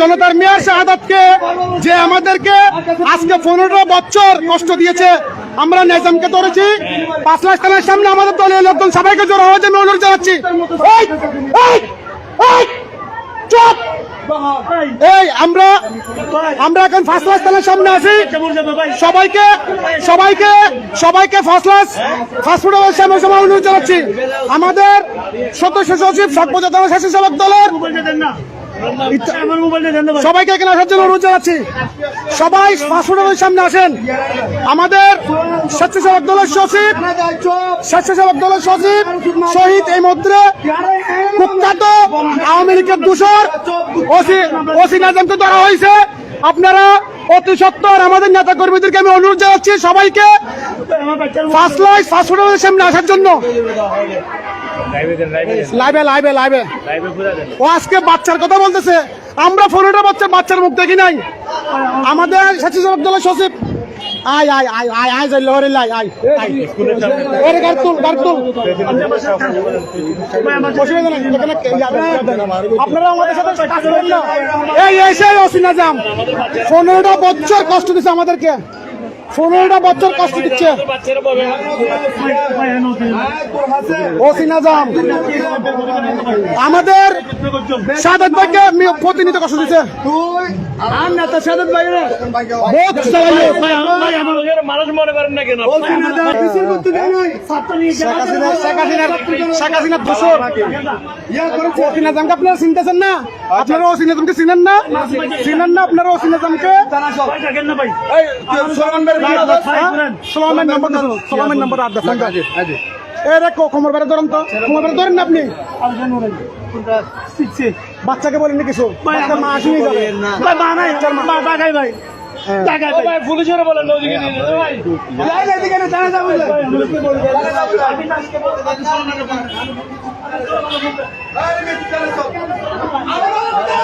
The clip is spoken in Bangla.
জনতার মেয়র শাহাদাতকে, যে আমাদেরকে আজকে পনেরো বছর কষ্ট দিয়েছে, আমরা নেজামকে ধরেছি পাঁচ লাখ টানের সামনে আমাদের দলের লোকজন সবাইকে জোর হওয়ার জন্য অনুরোধ জানাচ্ছি! এই, আমরা আমরা এখন ফার্স্ট ক্লাস থানার সামনে আছি। সবাইকে সবাইকে সবাইকে ফার্স্ট ক্লাস ফাস্ট ফুডের সামনে সবাই অনুরোধ জানাচ্ছি। আমাদের সদস্য সচিব সর্বজাতীয় স্বেচ্ছাসেবক দলের সবাইকে এখানে আসার জন্য অনুরোধ জানাচ্ছি। সবাই ফুডের সামনে আসেন। আমাদের স্বেচ্ছাসেবক দলের সচিব স্বেচ্ছাসেবক দলের সচিব শহীদ এই মুদ্রে কুখ্যাত আওয়ামী লীগের দূষর ওসি ওসি নাজামকে ধরা হয়েছে। আপনারা অতি সত্তর আমাদের নেতা কর্মীদেরকে আমি অনুরোধ জানাচ্ছি সবাইকে। ফার্স্ট লাইফ ফার্স্ট সামনে আসার জন্য। লাইভে লাইভে লাইভে ও আজকে বাচ্চার কথা বলতেছে। আমরা পনেরোটা বাচ্চার বাচ্চার মুখ দেখি নাই। আমাদের স্বেচ্ছাসেবক দলের সচিব। আয় আয় আয় আয় আয় যাই লহরে লাই আয় গার্তুল গার্তুল আপনারা আমাদের সাথে কাজ করেন না। এই এসে অসিনা জাম পনেরোটা বছর কষ্ট দিচ্ছে আমাদেরকে। পনেরোটা বছর কষ্ট দিচ্ছে। জাম আমাদের সাদাত ভাইকে প্রতিনিধি কষ্ট দিচ্ছে। মনে আপনারা চিনতেছেন না? আপনারা চিনেন না? চিনেন না আপনারা অসিনা জামকে সোলামের নম্বর সোলামের নম্বর আট ফোন এ রেখো কোমর বেড়ে ধরেন তো। কোমর বেড়ে ধরেন না আপনি। বাচ্চাকে বলেন না। কিছু মা আসেনি যাবে হ্যাঁ। পুলিশের বলেন ওদিকে